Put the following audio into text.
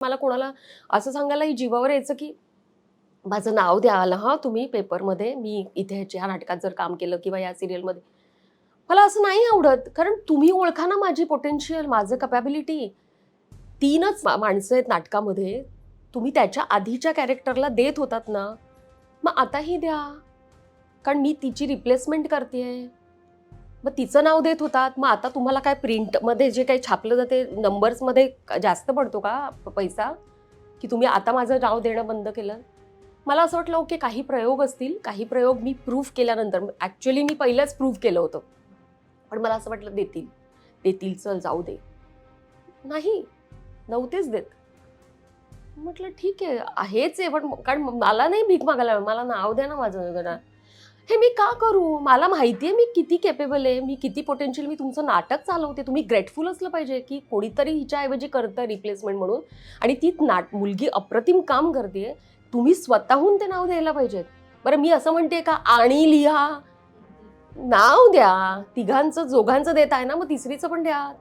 मला कोणाला असं सांगायलाही जीवावर यायचं की माझं नाव द्याल हां तुम्ही पेपरमध्ये मी इथे ह्याच्या ह्या नाटकात जर काम केलं किंवा या सिरियलमध्ये. मला असं नाही आवडत. कारण तुम्ही ओळखा ना माझी पोटेन्शियल माझं कपॅबिलिटी तीनच माणसं आहेत नाटकामध्ये. तुम्ही त्याच्या आधीच्या कॅरेक्टरला देत होतात ना. मग आताही द्या. कारण मी तिची रिप्लेसमेंट करते मग तिचं नाव देत होतात. मग आता तुम्हाला काय प्रिंटमध्ये जे काही छापलं जाते नंबर्समध्ये जास्त पडतो का पैसा? की तुम्ही आता माझं नाव देणं बंद केलं? मला असं वाटलं ओके काही प्रयोग असतील. काही प्रयोग मी प्रूव्ह केल्यानंतर ॲक्च्युली मी पहिलंच प्रूव्ह केलं होतं. पण मला असं वाटलं देतील. देतील चल जाऊ दे. नाही नव्हतेच देत. म्हटलं ठीक आहे आहेच आहे पण कारण मला नाही भीक मागायला मला नाव द्या ना माझं हे मी का करू? मला माहिती आहे मी किती केपेबल आहे. मी किती पोटेन्शियल मी तुमचं नाटक चालवते. तुम्ही ग्रेटफुल असलं पाहिजे की कोणीतरी हिच्याऐवजी करतं रिप्लेसमेंट म्हणून. आणि ती नाट मुलगी अप्रतिम काम करते तुम्ही स्वतःहून ते नाव द्यायला पाहिजेत. बरं मी असं म्हणते का? आणि लिहा. नाव द्या. तिघांचं जोघांचं देत आहे ना मग तिसरीचं पण द्या.